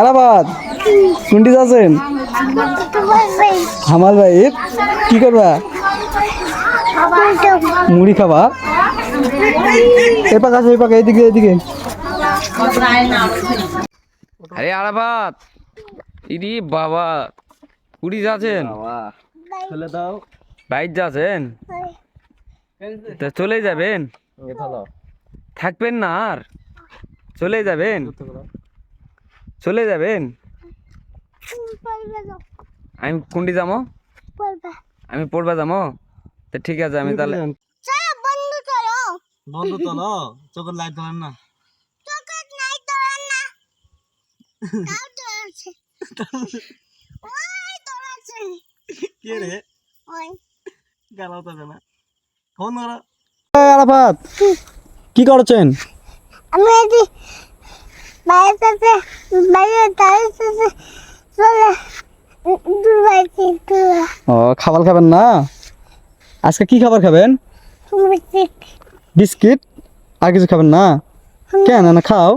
এলাবাদ কোনটি যাচ্ছেন হামাল ভাই। কি করবা? মুড়ি খাবা? এ পাক আছে এ পাক এইদিকে এইদিকে। আরে আরাফাত ইদি বাবা। কুড়ি যাচ্ছেন? চলে দাও। বাইক যাচ্ছেন? তা চলে যাবেন? থাকবেন না আর? চলে যাবেন? চলে যাবেন? আমি কোনটি যাব আমি পড়বা যাব তা ঠিক আছে আমি তাহলে বন্ধু তো না। চোখের লাইট ধরেন না। কে রে? গালাও তো না। ফোন ধরো। আরাফাত কি করছেন? আমি এটি বাইরের সাথে বাইরে তারের সাথে চলে ও খাবার খাবেন না? আজকে কি খাবার খাবেন? বিস্কিট। আর কিছু খাবেন না? কেন না খাও?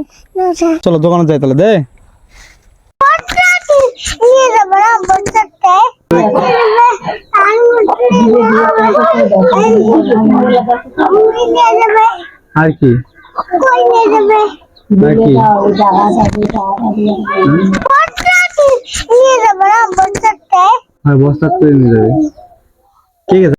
চলো দোকানে যাই তাহলে দে। আর কি? কই নিয়ে যাবে আর কি নিয়ে যাব না বলতে আর বস্তা করে নিয়ে যাবে ঠিক আছে